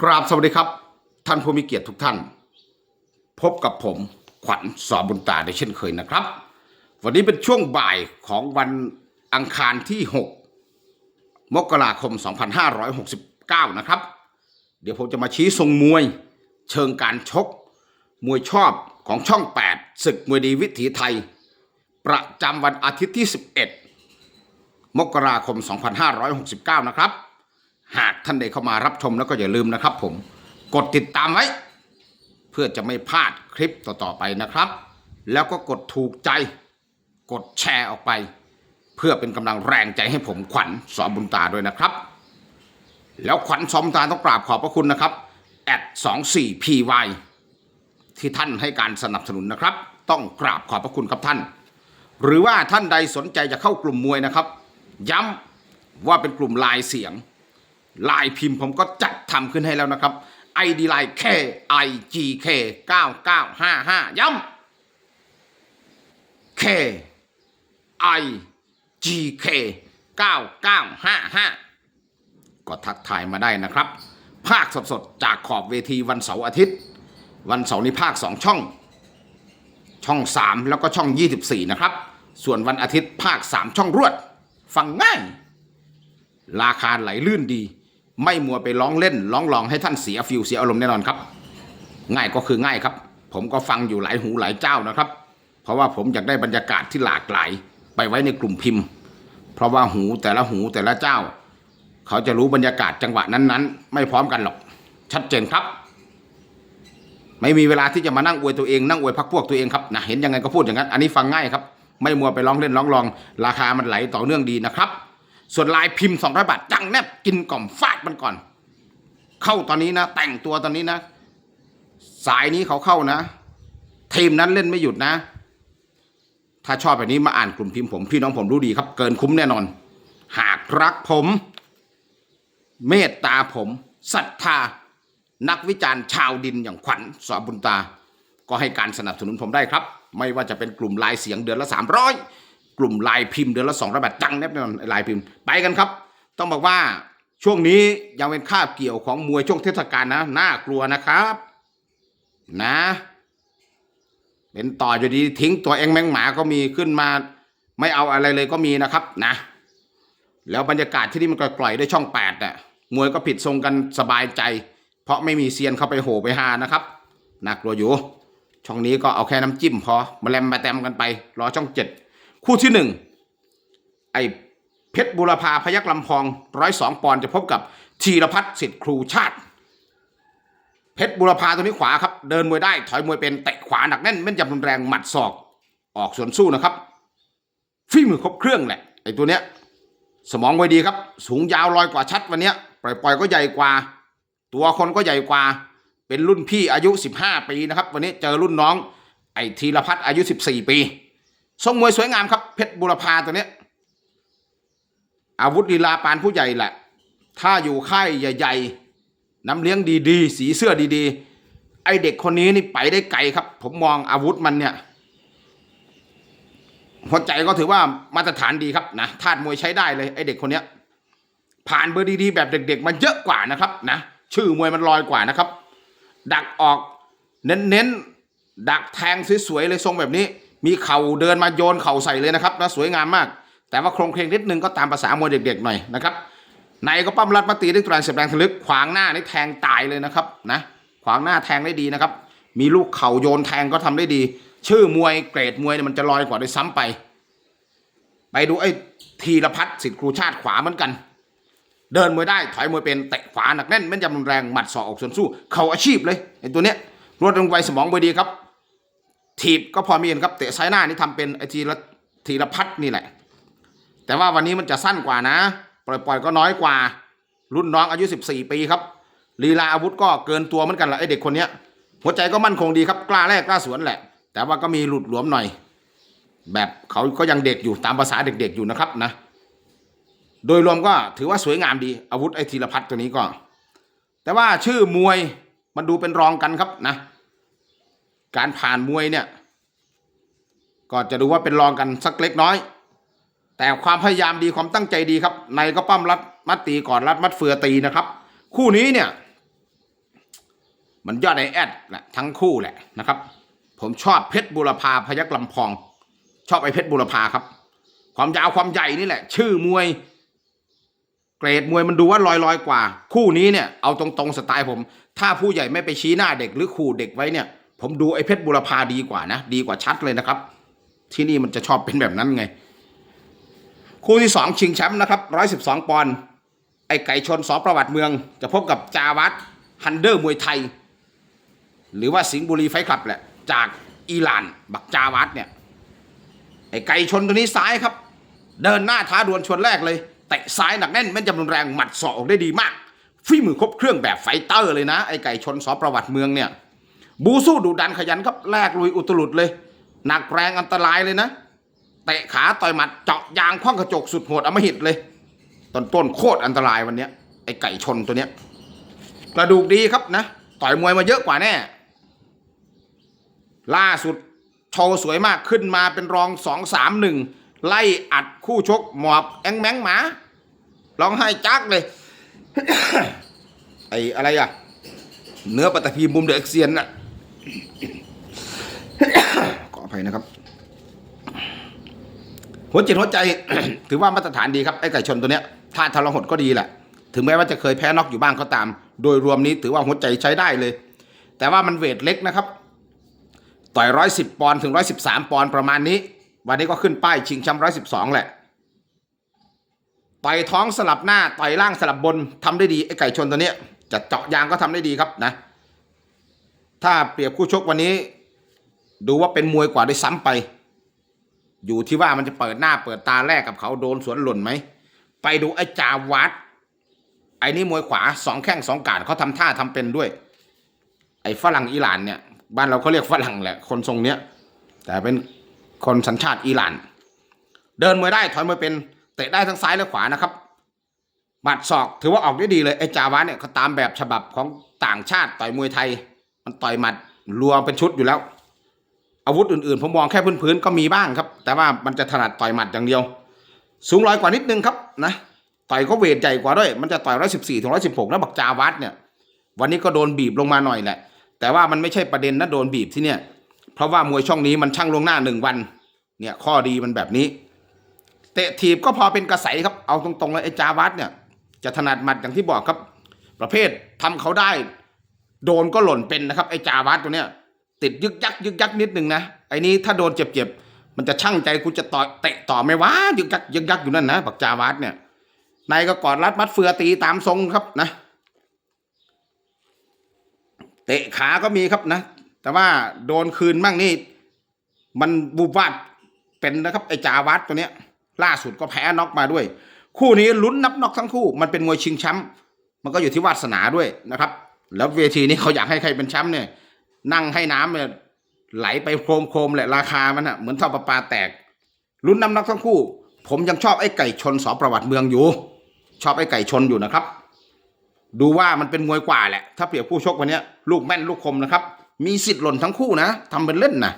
กราบสวัสดีครับ ท่านผู้มีเกียรติทุกท่าน พบกับผมขวัญสอบุญตาได้เช่นเคยนะครับ วันนี้เป็นช่วงบ่ายของวันอังคารที่ 6 มกราคม 2569 นะครับ เดี๋ยวผมจะมาชี้ทรงมวย เชิงการชก มวยชอบของช่อง 8 ศึกมวยดีวิถีไทย ประจำวันอาทิตย์ที่ 11 มกราคม 2569 นะครับ หากท่านใดเข้ามารับชมแล้วก็อย่าลืมนะครับ ผมกดติดตามไว้ เพื่อจะไม่พลาดคลิปต่อๆไปนะครับ แล้วก็กดถูกใจ กดแชร์ออกไป เพื่อเป็นกำลังแรงใจให้ผมขวัญสอนบุญตาด้วยนะครับ แล้วขวัญสอนบุญตาต้องกราบขอบพระคุณนะครับแอด 24 py ที่ท่านให้การสนับสนุนนะครับ ต้องกราบขอบพระคุณครับท่าน หรือว่าท่านใดสนใจจะเข้ากลุ่มมวยนะครับ ย้ำว่าเป็นกลุ่มลายเสียง ลายพิมพ์ผมก็จัดทำขึ้นให้แล้วนะครับ ID ไลน์ K I G K 9955 ย้ำ K I G K 9955 ก็ทักทายมาได้นะครับ ภาคสดๆ จากขอบเวทีวันเสาร์อาทิตย์ วันเสาร์นี้ภาค 2 ช่อง ช่อง 3 แล้วก็ช่อง 24 นะครับ ส่วนวันอาทิตย์ภาค 3 ช่องรวด ฟังง่ายราคาไหลลื่นดี ไม่มัวไปร้องเล่นร้องลองให้ท่านเสียฟิลเสียอารมณ์แน่นอนครับ ง่ายก็คือง่ายครับ ผมก็ฟังอยู่หลายหูหลายเจ้านะครับ เพราะว่าผมอยากได้บรรยากาศที่หลากหลาย ไปไว้ในกลุ่มพิมพ์ เพราะว่าหูแต่ละหูแต่ละเจ้า เขาจะรู้บรรยากาศจังหวะนั้นๆ ไม่พร้อมกันหรอก ชัดเจนครับไม่มีเวลาที่จะมานั่งอวยตัวเองนั่งอวยพักพวกตัวเองครับนะเห็นยังไงก็พูดอย่างนั้น อันนี้ฟังง่ายครับ ไม่มัวไปร้องเล่นร้องลอง ราคามันไหลต่อเนื่องดีนะครับ ส่วนลายพิมพ์200บาทจังแนบกินกล่อมฟาดมันก่อน เข้าตอนนี้นะ แต่งตัวตอนนี้นะ สายนี้เขาเข้านะ ทีมนั้นเล่นไม่หยุดนะ ถ้าชอบแบบนี้มาอ่านกลุ่มพิมพ์ผม พี่น้องผมรู้ดีครับ เกินคุ้มแน่นอน หากรักผม เมตตาผมศรัทธานักวิจารณ์ชาวดินอย่างขวัญสอบุญตา ก็ให้การสนับสนุนผมได้ครับ ไม่ว่าจะเป็นกลุ่มลายเสียงเดือนละ 300ก ลุ่มลายพิมพ์เดือนละ200บาทจังแน่นอนลายพิมพ์ไปกันครับ ต้องบอกว่าช่วงนี้ยังเป็นคาบเกี่ยวของมวยช่วงเทศกาลนะน่ากลัวนะครับ นะ เป็นต่ออยู่ดีทิ้งตัวเองแมงหมาก็มีขึ้นมา ไม่เอาอะไรเลยก็มีนะครับนะ แล้วบรรยากาศที่นี่มันก็กล่อยด้วยช่องแปดน่ะมวยก็ผิดทรงกันสบายใจ เพราะไม่มีเซียนเข้าไปโหไปหานะครับน่ากลัวอยู่ ช่องนี้ก็เอาแค่น้ำจิ้มพอมาแลมมาแตมกันไป รอช่องเจ็ด คู่ที่หนึ่งไอ้เพชรบุรพาพยักลำพองร้อยสองปอนด์จะพบกับธีรพัฒน์สิทธิ์ครูชาติ เพชรบุรพาตัวนี้ขวาครับ เดินมวยได้ถอยมวยเป็นเตะขวาหนักแน่นแม่นยำรุนแรงหมัดศอก ออกสวนสู้นะครับฝีมือครบเครื่องแหละไอ้ตัวเนี้ยสมองไว้ดีครับ สูงยาวลอยกว่าชัดวันเนี้ยปล่อยๆก็ใหญ่กว่า ตัวคนก็ใหญ่กว่า เป็นรุ่นพี่อายุ 15 ปีนะครับ วันนี้เจอรุ่นน้องไอ้ธีรพัฒน์อายุ 14 ปี ทรงมวยสวยงามครับเพชรบุรพาตัวเนี้ยอาวุธลีลาปานผู้ใหญ่แหละ ถ้าอยู่ค่ายใหญ่ๆน้ำเลี้ยงดีๆ สีเสื้อดีๆ ไอเด็กคนนี้นี่ไปได้ไกลครับ ผมมองอาวุธมันเนี่ยหัวใจก็ถือว่ามาตรฐานดีครับนะธาตุมวยใช้ได้เลยไอเด็กคนเนี้ย ผ่านเบอร์ดีๆแบบเด็ก ๆ มันเยอะกว่านะครับนะชื่อมวยมันลอยกว่านะครับ ดักออกเน้นๆดักแทงสวยๆเลยทรงแบบนี้ มีเข่าเดินมาโยนเข่าใส่เลยนะครับนะสวยงามมาก แต่ว่าโครงเพลงนิดนึงก็ตามภาษามวยเด็กๆหน่อยนะครับในก็ปั้มรัดมาตีด้วยตรายเสียบแรงทะลึกขวางหน้านี่แทงตายเลยนะครับนะขวางหน้าแทงได้ดีนะครับ มีลูกเข่าโยนแทงก็ทำได้ดี ชื่อมวยเกรดมวยเนี่ยมันจะลอยกว่าด้วยซ้ำไป ไปดูไอ้ธีรพัฒน์สิทธิ์ครูชาติขวาเหมือนกัน เดินมวยได้ถอยมวยเป็นเตะขวาหนักแน่นแม่นยำรุนแรงหมัดศอกออกส่วนสู้ เข่าอาชีพเลยไอ้ตัวเนี้ยรวดลงไวสมองไวดีครับ ถีบก็พอมีเห็นครับเตะซ้ายหน้านี่ทำเป็นไอ้ทีละธีรพัฒน์นี่แหละ แต่ว่าวันนี้มันจะสั้นกว่านะ ปล่อยๆก็น้อยกว่า รุ่นน้องอายุ 14 ปีครับลีลาอาวุธก็เกินตัวเหมือนกันแหละไอเด็กคนเนี้ย หัวใจก็มั่นคงดีครับกล้าแรกกล้าสวนแหละ แต่ว่าก็มีหลุดหลวมหน่อย แบบเขาก็ยังเด็กอยู่ตามภาษาเด็กๆอยู่นะครับนะ โดยรวมก็ถือว่าสวยงามดีอาวุธไอธีรพัฒน์ตัวนี้ก็ แต่ว่าชื่อมวยมันดูเป็นรองกันครับนะ การผ่านมวยเนี่ย ก็จะดูว่าเป็นรองกันสักเล็กน้อย แต่ความพยายามดีความตั้งใจดีครับ ในก็ปั้มรัดมัดตีก่อนรัดมัดเฟือตีนะครับ คู่นี้เนี่ย มันยอดในแอดแหละทั้งคู่แหละนะครับ ผมชอบเพชรบุรพาพยักลำพอง ชอบไอ้เพชรบุรพาครับ ความยาวความใหญ่นี่แหละ ชื่อมวยเกรดมวยมันดูว่าลอยลอยกว่า คู่นี้เนี่ยเอาตรงๆสไตล์ผม ถ้าผู้ใหญ่ไม่ไปชี้หน้าเด็กหรือขู่เด็กไว้เนี่ย ผมดูไอ้เพชรบุรพาดีกว่านะ ดีกว่าชัดเลยนะครับ ที่นี่มันจะชอบเป็นแบบนั้นไง คู่ที่สองชิงแชมป์นะครับร้อยสิบสองปอนด์ไอ้ไก่ชนสอประวัติเมือง จะพบกับจาวัตฮันเดอร์มวยไทย หรือว่าสิงห์บุรีไฟคลับแหละ จากอิหร่านบักจาวัตเนี่ยไอ้ไก่ชนตัวนี้ซ้ายครับ เดินหน้าท้าดวลชวนแรกเลยเตะซ้ายหนักแน่นแม่นจำนวนแรงหมัดศอกออกได้ดีมากฝีมือครบเครื่องแบบไฟเตอร์เลยนะ ไอ้ไก่ชนสอประวัติเมืองเนี่ย บูสู้ดุดันขยันครับแลกลุยอุตลุดเลย หนักแรงอันตรายเลยนะเตะขาต่อยหมัดเจาะยางคว้างกระจกสุดโหดอมหิตเลยต้นต้นโคตรอันตรายวันเนี้ยไอไก่ชนตัวเนี้ยกระดูกดีครับนะต่อยมวยมาเยอะกว่าแน่ ล่าสุดโชว์สวยมากขึ้นมาเป็นรองสองสามหนึ่งไล่อัดคู่ชกหมอบแองแมงหมาร้องไห้จักเลย ไออะไรอะเนื้อปฏิพีมุมเด็กเซียนน่ะ ขออภัยนะครับ หัวจิตหัวใจ ถือว่ามาตรฐานดีครับไอ้ไก่ชนตัวเนี้ยท่าทรหดก็ดีแหละ ถึงแม้ว่าจะเคยแพ้น็อกอยู่บ้างก็ตาม โดยรวมนี้ถือว่าหัวใจใช้ได้เลย แต่ว่ามันเวทเล็กนะครับ ต่อยร้อยสิบปอนด์ถึงร้อยสิบสามปอนด์ประมาณนี้ วันนี้ก็ขึ้นป้ายชิงแชมป์ร้อยสิบสองแหละต่อยท้องสลับหน้าต่อยล่างสลับบนทำได้ดีไอ้ไก่ชนตัวเนี้ยจะเจาะยางก็ทำได้ดีครับนะ ถ้าเปรียบคู่ชกวันนี้ ดูว่าเป็นมวยกว่าด้ซ้ำไป อยู่ที่ว่ามันจะเปิดหน้าเปิดตาแรกกับเขาโดนสวนหล่นไหม ไปดูไอ้จาวัดไอ้นี่มวยขวาสองแข้งสองกาดเขาทำท่าทำเป็นด้วย ไอ้ฝรั่งอิหร่านเนี่ย บ้านเราเขาเรียกฝรั่งแหละ คนทรงเนี้ย แต่เป็นคนสัญชาติอิหร่าน เดินมวยได้ถอยมวยเป็นเตะได้ทั้งซ้ายและขวานะครับหมัดศอกถือว่าออกได้ดีเลยไอ้จาวะเนี่ยเขาตามแบบฉบับของต่างชาติต่อยมวยไทย มันต่อยหมัดรวมเป็นชุดอยู่แล้ว อาวุธอื่นๆ ผมมองแค่พื้นๆก็มีบ้างครับ แต่ว่ามันจะถนัดต่อยหมัดอย่างเดียว สูงร้อยกว่านิดนึงครับนะต่อยก็เวทใหญ่กว่าด้วย มันจะต่อยร้อยสิบสี่ถึงร้อยสิบหกแล้วบักจาวัดเนี่ย วันนี้ก็โดนบีบลงมาหน่อยแหละ แต่ว่ามันไม่ใช่ประเด็นนะโดนบีบที่เนี่ย เพราะว่ามวยช่องนี้มันช่างลงหน้าหนึ่งวัน เนี่ยข้อดีมันแบบนี้ เตะถีบก็พอเป็นกระใสครับ เอาตรงๆเลยไอ้จาวัดเนี่ย จะถนัดหมัดอย่างที่บอกครับ ประเภททำเขาได้ โดนก็หล่นเป็นนะครับไอ้จาวัดตัวเนี้ยติดยึกยักยึกยักนิดนึงนะไอ้นี้ถ้าโดนเจ็บๆมันจะช่างใจกูจะต่อเตะต่อไหม่วะยึกยักยึกยักอยู่นั่นนะบักจาวัดเนี่ยนายก็กอดรัดมัดเฟือตีตามทรงครับนะ เตะขาก็มีครับนะ แต่ว่าโดนคืนบ้างนี่ มันบูบวาดเป็นนะครับไอ้จาวัดตัวเนี้ย ล่าสุดก็แพ้น็อกมาด้วย คู่นี้ลุ้นนับน็อกทั้งคู่ มันเป็นมวยชิงแชมป์มันก็อยู่ที่วาสนาด้วยนะครับ แล้วเวทีนี้เขาอยากให้ใครเป็นแชมป์เนี่ย นั่งให้น้ำเนี่ยไหลไปโครมโครมๆแหละราคามันอะเหมือนท่อประปาแตกลุ้นน้ำนักทั้งคู่ ผมยังชอบไอ้ไก่ชนสอประวัติเมืองอยู่ ชอบไอ้ไก่ชนอยู่นะครับ ดูว่ามันเป็นมวยกว่าแหละ ถ้าเปรียบคู่ชกวันนี้ลูกแม่นลูกคมนะครับ มีสิทธิ์หล่นทั้งคู่นะทำเป็นเล่นนะ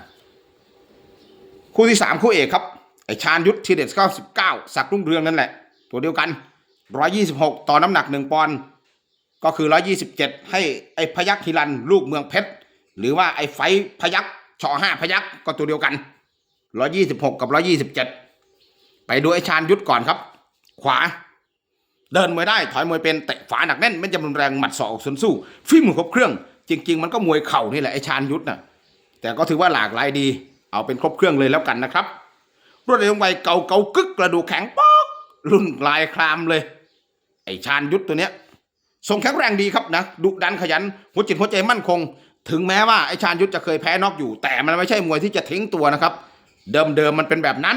คู่ที่สามคู่เอกครับไอชาญยุทธทีเด็ดเก้าสิบเก้าสักรุ่งเรืองนั่นแหละ ตัวเดียวกันร้อยี่สิบหกต่อน้ำหนักหนึ่งปอนด์ ก็คือร้อยี่สิบเจ็ดให้ไอพยักฮิรันลูกเมืองเพชร หรือว่าไอไฟพยักชอห้าพยักก็ตัวเดียวกันร้อยี่สิบหกกับร้อยี่สิบเจ็ดไปดูไอชาญยุทธก่อนครับ ขวา เดินมวยได้ถอยมวยเป็นเตะฝาหนักแน่นไม่จำนวนแรงหมัดศอกสนสู้ฝีมือครบเครื่อง จริง ๆ มันก็มวยเข่านี่แหละไอชาญยุทธน่ะแต่ก็ถือว่าหลากหลายดี เอาเป็นครบเครื่องเลยแล้วกันนะครับรวดเร็วไวเก่าเก่ากึกกระดูกแข็งป๊อกรุ่นลายครามเลย ไอชาญยุทธตัวเนี้ย ทรงแข็งแรงดีครับนะดุดันขยัน หัวจิตหัวใจมั่นคง ถึงแม้ว่าไอชาญยุทธจะเคยแพ้น็อกอยู่ แต่มันไม่ใช่มวยที่จะทิ้งตัวนะครับ เดิมๆมันเป็นแบบนั้น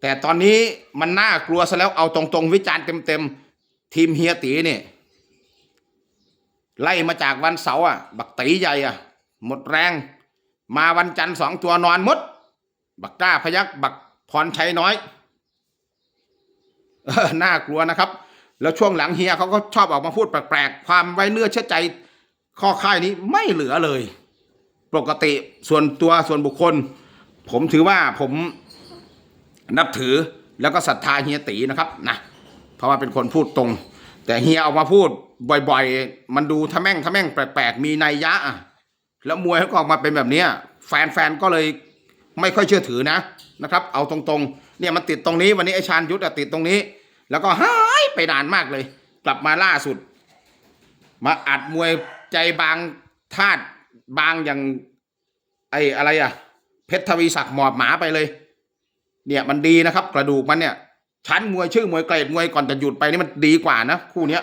แต่ตอนนี้มันน่ากลัวซะแล้วเอาตรงๆ วิจารณ์เต็มๆ ทีมเฮียตีนี่ ไล่มาจากวันเสาร์อะ บักตีใหญ่อะ หมดแรง มาวันจันทร์สองตัวนอนหมด บักกล้าพยักบักพรชัยน้อยเออน่ากลัวนะครับ แล้วช่วงหลังเฮียเขาก็ชอบออกมาพูดแปลกๆ ความไว้เนื้อเชื่อใจข้อค่ายนี้ไม่เหลือเลย ปกติส่วนตัวส่วนบุคคล ผมถือว่าผมนับถือแล้วก็ศรัทธาเฮียตีนะครับนะเพราะว่าเป็นคนพูดตรง แต่เฮียออกมาพูดบ่อยๆ มันดูทะแม่งทะแม่งแปลกๆ มีนัยยะ แล้วมวยเขาก็ออกมาเป็นแบบนี้แฟนๆก็เลยไม่ค่อยเชื่อถือนะนะครับ เอาตรงๆ เนี่ยมันติดตรงนี้วันนี้ไอชาญยุทธอะติดตรงนี้ แล้วก็หายไปนานมากเลย กลับมาล่าสุด มาอัดมวยใจบางธาตุบางอย่างไอ้อะไรอะเพชรทวีศักดิ์หมอบหมาไปเลย เนี่ยมันดีนะครับ กระดูกมันเนี่ย ชั้นมวยชื่อมวยเกรดมวยก่อนจะหยุดไปนี่มันดีกว่านะคู่เนี้ย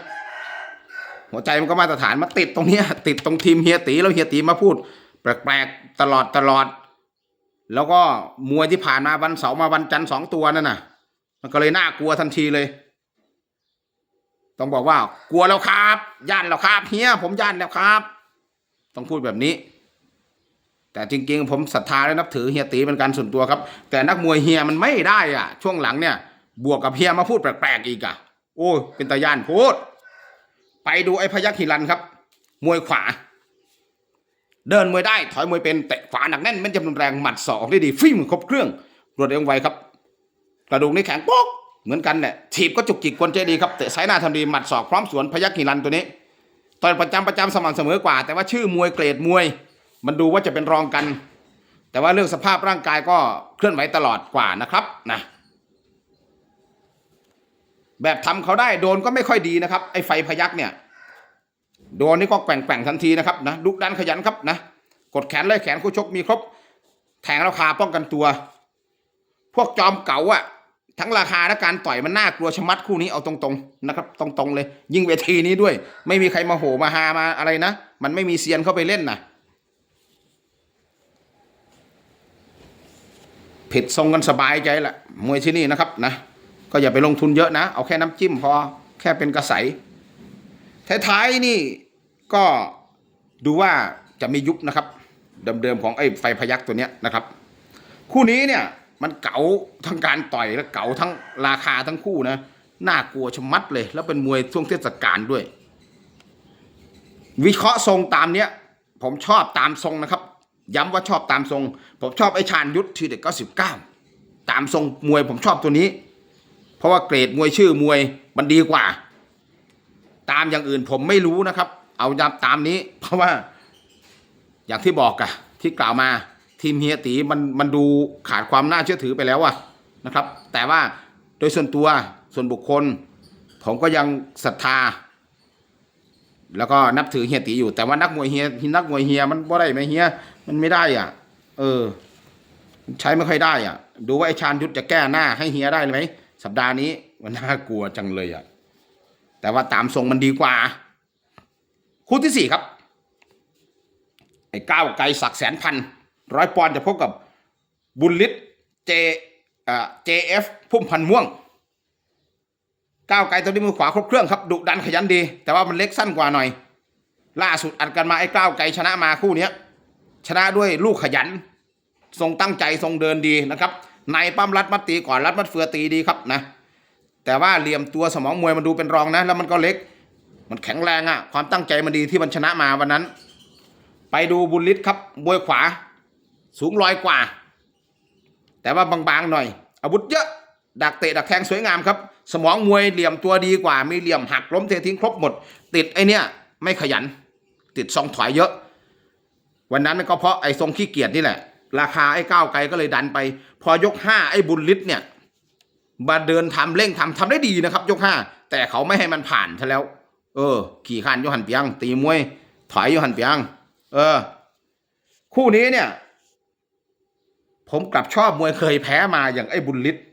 หัวใจมันก็มาตรฐานมาติดตรงเนี้ย ติดตรงทีมเฮียตีแล้วเฮียตีมาพูด แปลกๆตลอดตลอด แล้วก็มวยที่ผ่านมาวันเสาร์มาวันจันทร์สองตัวนั่นน่ะ มันก็เลยน่ากลัวทันทีเลย ต้องบอกว่า กลัวแล้วครับย่านแล้วครับเฮียผมย่านแล้วครับ ต้องพูดแบบนี้ แต่จริงๆ ผมศรัทธาและนับถือเฮียตีเป็นการส่วนตัวครับ แต่นักมวยเฮียมันไม่ได้อะ ช่วงหลังเนี่ย บวกกับเฮียมาพูดแปลกๆอีกอะ โอ้ยเป็นตาย่านพูดไปดูไอ้พยัคฆ์หิรันครับ มวยขวา เดินมวยได้ถอยมวยเป็นเตะขวาหนักแน่นแม่นจำนวนแรงหมัดศอกได้ดีฟิล์มครบเครื่องรวดเร็วไวครับ กระดูกนี่แข็งโป๊กเหมือนกันแหละถีบก็จุกจิกกวนใจดีครับเตะซ้ายหน้าทำดีหมัดศอกพร้อมสวนพยัคฆ์หิรันตัวนี้ต่อยประจำประจำสม่ำเสมอกว่า แต่ว่าชื่อมวยเกรดมวย มันดูว่าจะเป็นรองกัน แต่ว่าเรื่องสภาพร่างกายก็เคลื่อนไหวตลอดกว่านะครับนะแบบทำเขาได้โดนก็ไม่ค่อยดีนะครับไอ้ไฟพยักเนี่ยโดนนี่ก็แกว่งแกว่งทันทีนะครับนะดุดันขยันครับนะกดแขนไล่แขนคู่ชกมีครบ แทงราคาป้องกันตัว พวกจอมเก๋าอะ ทั้งราคาและการต่อยมันน่ากลัวชะมัดคู่นี้เอาตรงๆนะครับตรงๆเลย ยิ่งเวทีนี้ด้วย ไม่มีใครมาโหมาฮามาอะไรนะ มันไม่มีเซียนเข้าไปเล่นนะผิดทรงกันสบายใจแหละมวยที่นี่นะครับนะก็อย่าไปลงทุนเยอะนะ เอาแค่น้ำจิ้มพอแค่เป็นกระใสท้ายๆนี่ก็ดูว่าจะมียุบนะครับ เดิมๆของไอ้ไฟพยักตัวเนี้ยนะครับ คู่นี้เนี่ย มันเก๋าทั้งการต่อยและเก๋าทั้งราคาทั้งคู่นะน่ากลัวชะมัดเลย แล้วเป็นมวยช่วงเทศกาลด้วย วิเคราะห์ทรงตามเนี้ย ผมชอบตามทรงนะครับ ย้ำว่าชอบตามทรง ผมชอบไอ้ชาญยุทธทีเด็กก็สิบเก้าตามทรงมวยผมชอบตัวนี้ เพราะว่าเกรดมวยชื่อมวยมันดีกว่า ตามอย่างอื่นผมไม่รู้นะครับ เอายตามนี้ เพราะว่าอย่างที่บอกอะที่กล่าวมา ทีมเฮียตีมันมันดูขาดความน่าเชื่อถือไปแล้วอะนะครับ แต่ว่าโดยส่วนตัวส่วนบุคคล ผมก็ยังศรัทธา แล้วก็นับถือเฮียตีอยู่แต่ว่านักมวยเฮียนักมวยเฮียมันบ่ได้ไหมเฮียมันไม่ได้อะ เออ ใช้ไม่ค่อยได้อะ ดูว่าไอชาญยุทธจะแก้หน้าให้เฮียได้ไหมสัปดาห์นี้มันน่ากลัวจังเลยอะ แต่ว่าตามทรงมันดีกว่า คู่ที่สี่ครับ ไอ้ก้าวไกลศักแสนพัน ร้อยปอนด์จะพบกับบุญฤทธิ์เจเอ่อ JF พุ่มพันธ์ม่วง ก้าวไกลตัวนี้มือขวาครบเครื่องครับดุดันขยันดี แต่ว่ามันเล็กสั้นกว่าหน่อย ล่าสุดอัดกันมาไอ้ก้าวไกลชนะมาคู่เนี้ยชนะด้วยลูกขยัน ทรงตั้งใจทรงเดินดีนะครับในปั้มรัดมัดตีก่อนรัดมัดเฟือตีดีครับนะ แต่ว่าเหลี่ยมตัวสมองมวยมันดูเป็นรองนะ แล้วมันก็เล็ก มันแข็งแรงอะ่ะ ความตั้งใจมันดีที่มันชนะมาวันนั้น ไปดูบุญฤทธิ์ครับบวยขวา สูงลอยกว่า แต่ว่าบางๆหน่อย อาวุธเยอะ ดักเตะดักแทงสวยงามครับ สมองมวยเหลี่ยมตัวดีกว่า มีเหลี่ยมหักล้มเททิ้งครบหมด ติดไอเนี้ยไม่ขยัน ติดซองถอยเยอะ วันนั้นก็เพราะไอ้ทรงขี้เกียจนี่แหละ ราคาไอ้ก้าวไกลก็เลยดันไป พอยกห้าไอ้บุญฤทธิ์เนี่ยมาเดินทำเร่งทำทำได้ดีนะครับ ยกห้าแต่เขาไม่ให้มันผ่านซะแล้ว เออ ขี่คานโยหันเปียง ตีมวยถอยโยหันเปียง เออ คู่นี้เนี่ย ผมกลับชอบมวยเคยแพ้มาอย่างไอ้บุญฤทธิ์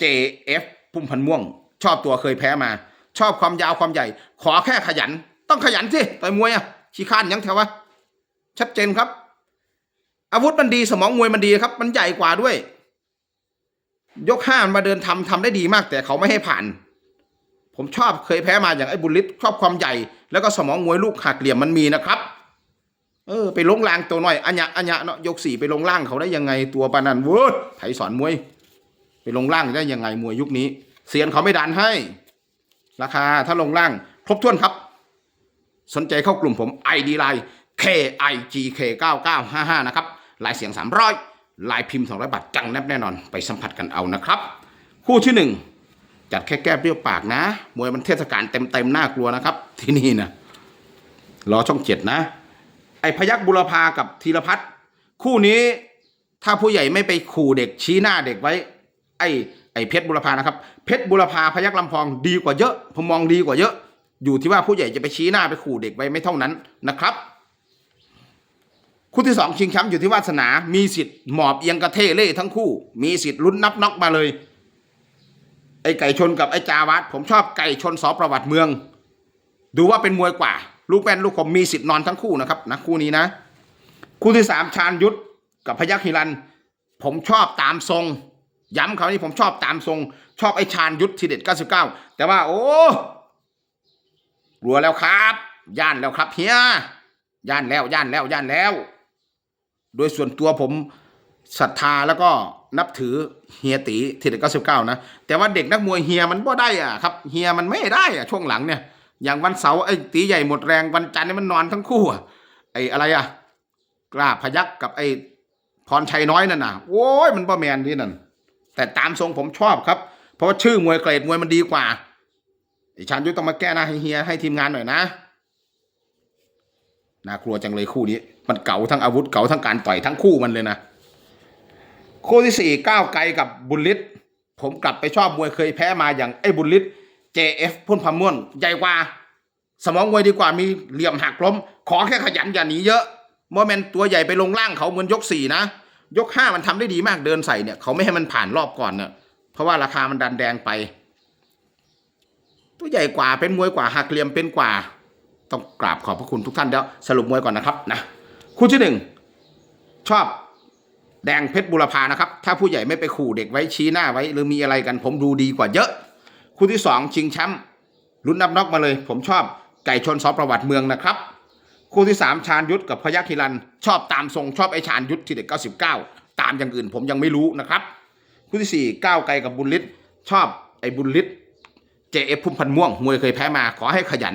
JF พุ่มพันม่วง ชอบตัวเคยแพ้มา ชอบความยาวความใหญ่ ขอแค่ขยัน ต้องขยันสิต่อยมวยอะขี้ข้านยังแถววะชัดเจนครับ อาวุธมันดีสมองมวยมันดีครับ มันใหญ่กว่าด้วย ยกห้ามันมาเดินทำทำได้ดีมาก แต่เขาไม่ให้ผ่าน ผมชอบเคยแพ้มาอย่างไอ้บุญฤทธิ์ชอบความใหญ่ แล้วก็สมองมวยลูกหักเหลี่ยมมันมีนะครับ เออไปลงล่างตัวหน่อยอัญญะอัญญะเนาะยกสี่ไปลงล่างเขาได้ยังไงตัวปานันเวิร์ดไถสอนมวย ไปลงล่างได้ยังไงมวยยุคนี้ เสียนเขาไม่ดันให้ ราคาถ้าลงล่าง ครบถ้วนครับ สนใจเข้ากลุ่มผม ID Line K I G K 9955 นะครับลายเสียง 300 ลายพิมพ์ 200 บาทจังแนบแน่นอนไปสัมผัสกันเอานะครับ คู่ที่หนึ่งจัดแค่แก้เปรี้ยวปากนะ มวยมันเทศกาลเต็มเต็มๆน่ากลัวนะครับ ที่นี่นะรอช่องเจ็ดนะ ไอ้พยักบุรพากับธีรพัฒน์คู่นี้ถ้าผู้ใหญ่ไม่ไปขู่เด็กชี้หน้าเด็กไว้ ไอ้ไอ้เพชรบุรพานะครับ เพชรบุรพาพยักลำพองดีกว่าเยอะ ผมมองดีกว่าเยอะ อยู่ที่ว่าผู้ใหญ่จะไปชี้หน้าไปขู่เด็กไว้ไม่เท่านั้นนะครับ คู่ที่สองชิงแชมป์อยู่ที่วาสนา มีสิทธิ์หมอบเอียงกระเทเล่ทั้งคู่ มีสิทธิ์ลุ้นนับน็อกมาเลย ไอ้ไก่ชนกับไอ้จาวัดผมชอบไก่ชนสอประวัติเมือง ดูว่าเป็นมวยกว่า ลูกแป้นลูกคมมีสิทธิ์นอนทั้งคู่นะครับนะคู่นี้นะ คู่ที่สามชาญยุทธกับพยัคฆ์ฮิรัน ผมชอบตามทรง ย้ำคราวนี้ผมชอบตามทรง ชอบไอ้ชาญยุทธทีเด็ด99 แต่ว่าโอ้กลัวแล้วครับ ย่านแล้วครับเฮียย่านแล้วย่านแล้วย่านแล้ว โดยส่วนตัวผมศรัทธาแล้วก็นับถือเฮียตีทีเด็ด99นะแต่ว่าเด็กนักมวยเฮียมันบ่ได้อะครับเฮียมันไม่ได้อะช่วงหลังเนี่ย อย่างวันเสาร์ไอ้ตีใหญ่หมดแรงวันจันทร์นี่มันนอนทั้งคู่อะไอ้อะไรอะกล้าพยักกับไอ้พรชัยน้อยนั่นน่ะโอ้ยมันบ่แมนนี่นั่นแต่ตามทรงผมชอบครับ เพราะว่าชื่อมวยเกรดมวยมันดีกว่าไอ้ชานยุทธต้องมาแก้หน้าให้เฮียให้ทีมงานหน่อยนะน่ากลัวจังเลยคู่นี้ มันเก๋าทั้งอาวุธเก๋าทั้งการต่อยทั้งคู่มันเลยนะคู่ที่สี่ก้าวไกลกับบุลลิตผมกลับไปชอบมวยเคยแพ้มาอย่างไอ้บุลลิต JF พ่นพาม่วนใหญ่กว่า สมองมวยดีกว่ามีเหลี่ยมหักล้ม ขอแค่ขยันอย่าหนีเยอะโมเมนตัวใหญ่ไปลงล่างเขาเหมือนยกสี่นะ ยกห้ามันทำได้ดีมากเดินใส่เนี่ย เขาไม่ให้มันผ่านรอบก่อนเนี่ยเพราะว่าราคามันดันแดงไป ตัวใหญ่กว่าเป็นมวยกว่าหักเหลี่ยมเป็นกว่า ต้องกราบขอบพระคุณทุกท่านแล้ว สรุปมวยก่อนนะครับนะคู่ที่หนึ่งชอบแดงเพชรบุรพานะครับ ถ้าผู้ใหญ่ไม่ไปขู่เด็กไว้ชี้หน้าไว้ หรือมีอะไรกันผมดูดีกว่าเยอะ คู่ที่สองชิงแชมป์ลุ้นนับน็อกมาเลย ผมชอบไก่ชนซอประวัติเมืองนะครับ คู่ที่สามชาญยุทธกับพยัคฆ์ฮิรัน ชอบตามทรงชอบไอชาญยุทธที่เด็กเก้าสิบเก้าตามอย่างอื่นผมยังไม่รู้นะครับ คู่ที่สี่ก้าวไกลกับบุญฤทธิ์ชอบไอบุญฤทธิ์เจเอฟพุ่มพันม่วงมวยเคยแพ้มาขอให้ขยัน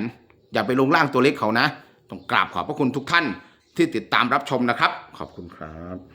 อย่าไปลงล่างตัวเล็กเขานะต้องกราบขอบพระคุณทุกท่านที่ติดตามรับชมนะครับ ขอบคุณครับ